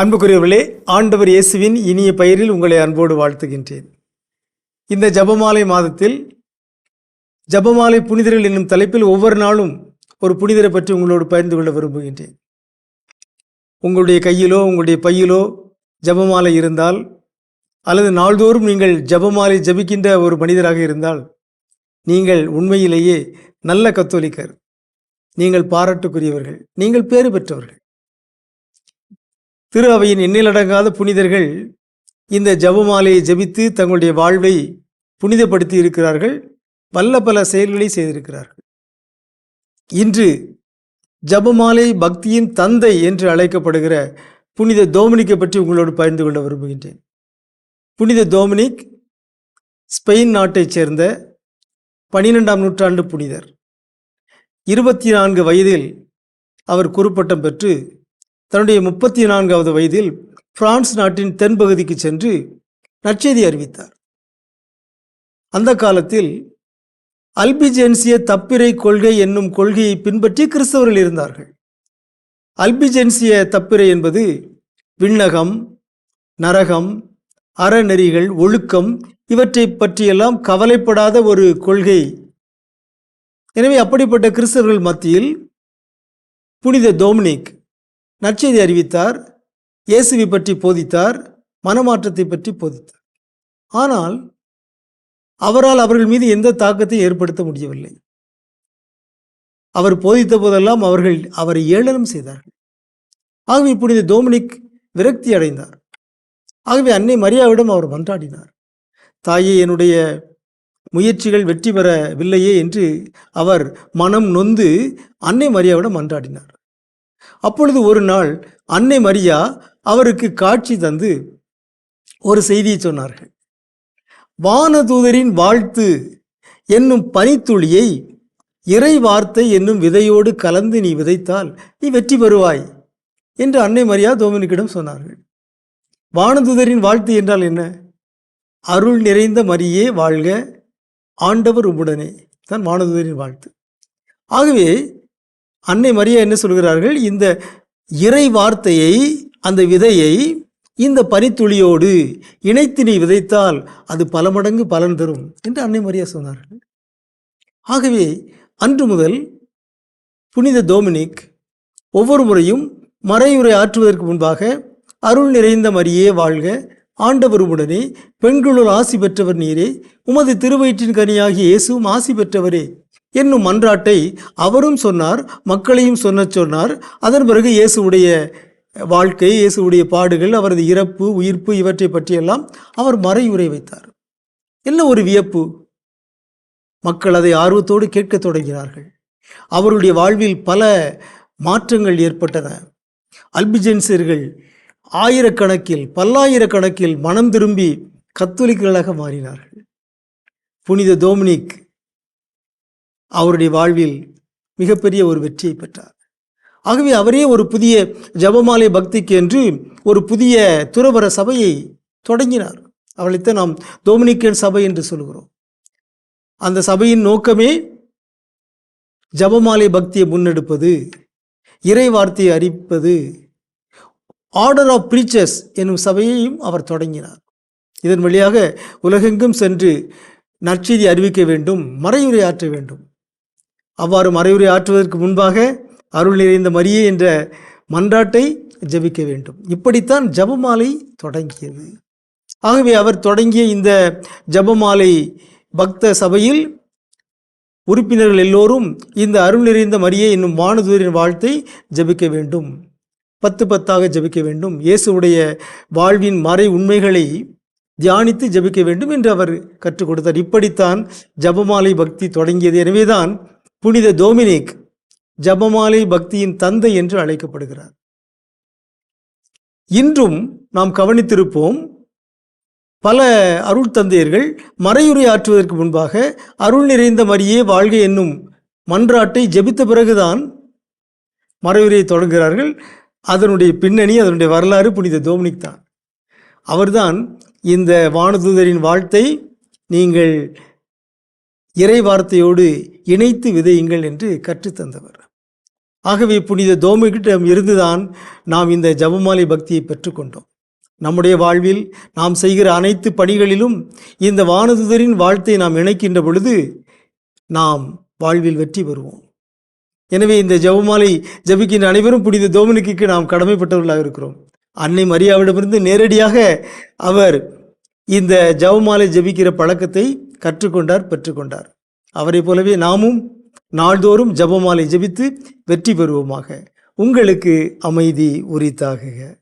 அன்புக்குரியவர்களே ஆண்டவர் இயேசுவின் இனிய பெயரில் உங்களை அன்போடு வாழ்த்துகின்றேன். இந்த ஜபமாலை மாதத்தில் ஜபமாலை புனிதர்கள் என்னும் தலைப்பில் ஒவ்வொரு நாளும் ஒரு புனிதரை பற்றி உங்களோடு பகிர்ந்து கொள்ள விரும்புகின்றேன். உங்களுடைய கையிலோ உங்களுடைய பையிலோ ஜபமாலை இருந்தால் அல்லது நாள்தோறும் நீங்கள் ஜபமாலை ஜபிக்கின்ற ஒரு மனிதராக இருந்தால் நீங்கள் உண்மையிலேயே நல்ல கத்தோலிக்கர். நீங்கள் பாராட்டுக்குரியவர்கள். நீங்கள் பேறு பெற்றவர்கள். திரு அவையின் எண்ணிலடங்காத புனிதர்கள் இந்த ஜபமாலையை ஜபித்து தங்களுடைய வாழ்வை புனிதப்படுத்தி இருக்கிறார்கள் பல்ல பல செயல்களை செய்திருக்கிறார்கள். இன்று ஜபமாலை பக்தியின் தந்தை என்று அழைக்கப்படுகிற புனித தோமினிக்கை பற்றி உங்களோடு பகிர்ந்து கொள்ள விரும்புகின்றேன். புனித தோமினிக் ஸ்பெயின் நாட்டைச் சேர்ந்த பனிரெண்டாம் நூற்றாண்டு புனிதர். இருபத்தி நான்கு வயதில் அவர் குறுப்பட்டம் பெற்று தன்னுடைய முப்பத்தி நான்காவது வயதில் பிரான்ஸ் நாட்டின் தென்பகுதிக்கு சென்று நற்செய்தி அறிவித்தார். அந்த காலத்தில் அல்பிஜென்சிய தப்பிரை கொள்கை என்னும் கொள்கையை பின்பற்றி கிறிஸ்தவர்கள் இருந்தார்கள். அல்பிஜென்சிய தப்பிரை என்பது விண்ணகம் நரகம் அறநெறிகள் ஒழுக்கம் இவற்றை பற்றியெல்லாம் கவலைப்படாத ஒரு கொள்கை. எனவே அப்படிப்பட்ட கிறிஸ்தவர்கள் மத்தியில் புனித டோமினிக் நற்செய்தி அறிவித்தார் இயேசுவை பற்றி போதித்தார் மனமாற்றத்தை பற்றி போதித்தார். ஆனால் அவரால் அவர்கள் மீது எந்த தாக்கத்தையும் ஏற்படுத்த முடியவில்லை. அவர் போதித்த போதெல்லாம் அவர்கள் அவரை ஏளனம் செய்தார்கள். ஆகவே புனித டோமினிக் விரக்தி அடைந்தார். ஆகவே அன்னை மரியாவிடம் அவர் மன்றாடினார். தாயே என்னுடைய முயற்சிகள் வெற்றி பெறவில்லையே என்று அவர் மனம் நொந்து அன்னை மரியாவிடம் மன்றாடினார். அப்பொழுது ஒரு நாள் அன்னை மரியா அவருக்கு காட்சி தந்து ஒரு செய்தியை சொன்னார்கள். வானதூதரின் வாழ்த்து என்னும் பனித்துளியை இறை வார்த்தை என்னும் விதையோடு கலந்து நீ விதைத்தால் நீ வெற்றி பெறுவாய் என்று அன்னை மரியா தோமினிக்கிடம் சொன்னார்கள். வானதூதரின் வாழ்த்து என்றால் என்ன? அருள் நிறைந்த மரியே வாழ்க ஆண்டவர் உம்முடனே தான் வானதூதரின் வாழ்த்து. ஆகவே அன்னை மரியா என்ன சொல்கிறார்கள்? இந்த இறை வார்த்தையை அந்த விதையை இந்த பனித்துளியோடு இணைத்து நீ விதைத்தால் அது பல மடங்கு பலன் தரும் என்று அன்னை மரியா சொன்னார்கள். ஆகவே அன்று முதல் புனித டோமினிக் ஒவ்வொரு முறையும் மறையுரை ஆற்றுவதற்கு முன்பாக அருள் நிறைந்த மரியே வாழ்க ஆண்டவர் உடனே பெண்களுள் ஆசி பெற்றவர் நீரே உமது திருவயிற்றின் கனியாகி இயேசுவும் ஆசி பெற்றவரே. என்னும் மன்றாட்டை அவரும் சொன்னார் மக்களையும் சொன்ன சொன்னார். அதன் பிறகு இயேசுவுடைய வாழ்க்கை இயேசுவுடைய பாடுகள் அவரது இறப்பு உயிர்ப்பு இவற்றை பற்றியெல்லாம் அவர் மறையுரை வைத்தார். என்ன ஒரு வியப்பு? மக்கள் அதை ஆர்வத்தோடு கேட்கத் தொடங்கினார்கள். அவருடைய வாழ்வில் பல மாற்றங்கள் ஏற்பட்டன. அல்பிஜென்சியர்கள் ஆயிரக்கணக்கில் பல்லாயிரக்கணக்கில் மனம் திரும்பி கத்தோலிக்கர்களாக மாறினார்கள். புனித டோமினிக் அவருடைய வாழ்வில் மிகப்பெரிய ஒரு வெற்றியை பெற்றார். ஆகவே அவரே ஒரு புதிய ஜபமாலை பக்திக்கு என்று ஒரு புதிய துறவர சபையை தொடங்கினார். அவளைத்தான் நாம் டோமினிக்கன் சபை என்று சொல்கிறோம் அந்த சபையின் நோக்கமே ஜபமாலை பக்தியை முன்னெடுப்பது இறை வார்த்தையை அறிப்பது ஆர்டர் ஆஃப் பிரீச்சர்ஸ் என்னும் சபையையும் அவர் தொடங்கினார். இதன் வழியாக உலகெங்கும் சென்று நற்செய்தி அறிவிக்க வேண்டும் மறையுரை ஆற்ற வேண்டும். அவ்வாறு மறைவுரை ஆற்றுவதற்கு முன்பாக அருள் நிறைந்த மரியே என்ற மன்றாட்டை ஜபிக்க வேண்டும். இப்படித்தான் ஜபமாலை தொடங்கியது. ஆகவே அவர் தொடங்கிய இந்த ஜபமாலை பக்த சபையில் உறுப்பினர்கள் எல்லோரும் இந்த அருள் நிறைந்த மரியே என்னும் வானதூரின் வாழ்த்தை ஜபிக்க வேண்டும். பத்து பத்தாக ஜபிக்க வேண்டும். இயேசுவுடைய வாழ்வின் மறை உண்மைகளை தியானித்து ஜபிக்க வேண்டும் என்று அவர் கற்றுக் கொடுத்தார். இப்படித்தான் ஜபமாலை பக்தி தொடங்கியது. எனவேதான் புனித டோமினிக் ஜபமாலை பக்தியின் தந்தை என்று அழைக்கப்படுகிறார். இன்றும் நாம் கவனித்திருப்போம் பல அருள் தந்தையர்கள் மறையுரை ஆற்றுவதற்கு முன்பாக அருள் நிறைந்த மரியே வாழ்க என்னும் மன்றாட்டை ஜெபித்த பிறகுதான் மறையுரையை தொடங்குகிறார்கள். அதனுடைய பின்னணி அதனுடைய வரலாறு புனித டோமினிக் தான். அவர்தான் இந்த வானதூதரின் வாழ்த்தை நீங்கள் இறை வார்த்தையோடு இணைத்து விதையுங்கள் என்று கற்றுத்தந்தவர் ஆகவே புனித தோமிகிட்டம் இருந்துதான் நாம் இந்த ஜபமாலை பக்தியை பெற்றுக்கொண்டோம் நம்முடைய வாழ்வில் நாம் செய்கிற அனைத்து பணிகளிலும் இந்த வானதுதரின் வாழ்த்தை நாம் இணைக்கின்ற பொழுது நாம் வாழ்வில் வெற்றி பெறுவோம். எனவே இந்த ஜெபமாலை ஜபிக்கின்ற அனைவரும் புனித தோமினிக்கு நாம் கடமைப்பட்டவர்களாக இருக்கிறோம். அன்னை மரியாவிடமிருந்து நேரடியாக அவர் இந்த ஜெபமாலை ஜபிக்கிற பழக்கத்தை கற்றுக்கொண்டார் பெற்றுக்கொண்டார். அவரை போலவே நாமும் நாள்தோறும் ஜெபமாலை ஜபித்து வெற்றி பெறுவோமாக. உங்களுக்கு அமைதி உரித்தாகுக.